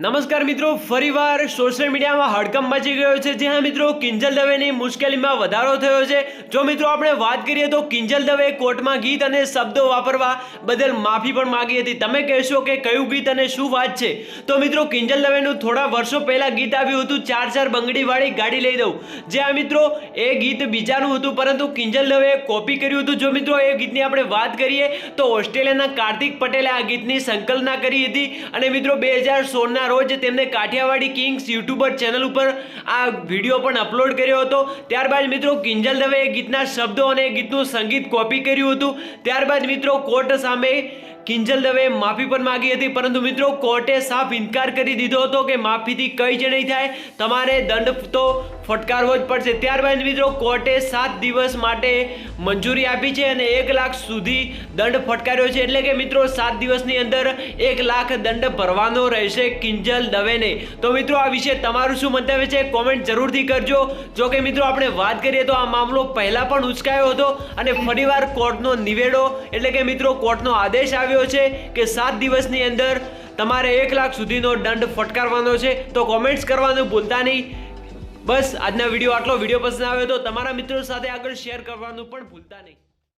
નમસ્કાર મિત્રો, ફરીવાર સોશિયલ મીડિયામાં હડકંપ મચી ગયો છે. જ્યાં મિત્રો, કિંજલ દવેની મુશ્કેલીમાં વધારો થયો છે. જો મિત્રો આપણે વાત કરીએ તો કિંજલ દવે કોર્ટમાં ગીત અને શબ્દો વાપરવા બદલ માફી પણ માંગી હતી. તમે કહેશો કે કયું ગીત અને શું વાત છે? તો મિત્રો, કિંજલ દવેનું થોડા વર્ષો પહેલા ગીત આવ્યું હતું, ચાર ચાર બંગડીવાળી ગાડી લઈ દઉં. જે આ મિત્રો, એ ગીત બીજાનું હતું, પરંતુ કિંજલ દવે કોપી કર્યું હતું. જો મિત્રો, એ ગીતની આપણે વાત કરીએ તો ઓસ્ટ્રેલિયાના કાર્તિક પટેલે આ ગીતની સંકલના કરી હતી. અને મિત્રો, બે હજાર સોળના રોજ તેમને કાઠિયાવાડી કિંગ્સ યુટ્યુબર ચેનલ ઉપર આ વીડિયો પણ અપલોડ કર્યો હતો. ત્યારબાદ મિત્રો કિંજલ દવે ગીતના શબ્દો અને ગીતનું સંગીત કોપી કર્યું હતું. ત્યારબાદ મિત્રો કોર્ટ સામે કિંજલ દવે માફી પણ માંગી હતી, પરંતુ મિત્રો કોર્ટે સાફ ઇનકાર કરી દીધો હતો કે માફીથી કંઈ જ નહીં થાય. તમારે દંડ તો ફટકારવો જ પડશે. ત્યારબાદ મિત્રો કોર્ટે સાત દિવસ માટે મંજૂરી આપી છે અને એક લાખ સુધી દંડ ફટકાર્યો છે. એટલે કે મિત્રો સાત દિવસની અંદર એક લાખ દંડ ભરવાનો રહેશે કિંજલ દવેને. તો મિત્રો આ વિશે તમારું શું મંતવ્ય છે? કોમેન્ટ જરૂરથી કરજો. જો કે મિત્રો આપણે વાત કરીએ તો આ મામલો પહેલાં પણ ઉચકાયો હતો અને ફરીવાર કોર્ટનો નિવેડો, એટલે કે મિત્રો કોર્ટનો આદેશ આવ્યો છે કે સાત દિવસની અંદર તમારે એક લાખ સુધીનો દંડ ફટકારવાનો છે. તો કોમેન્ટ્સ કરવાનું ભૂલતા નહીં. બસ આજના વીડિયો આટલો. વીડિયો પસંદ આવ્યો તો તમારા મિત્રો સાથે આગળ શેર કરવાનું પણ ભૂલતા નહીં.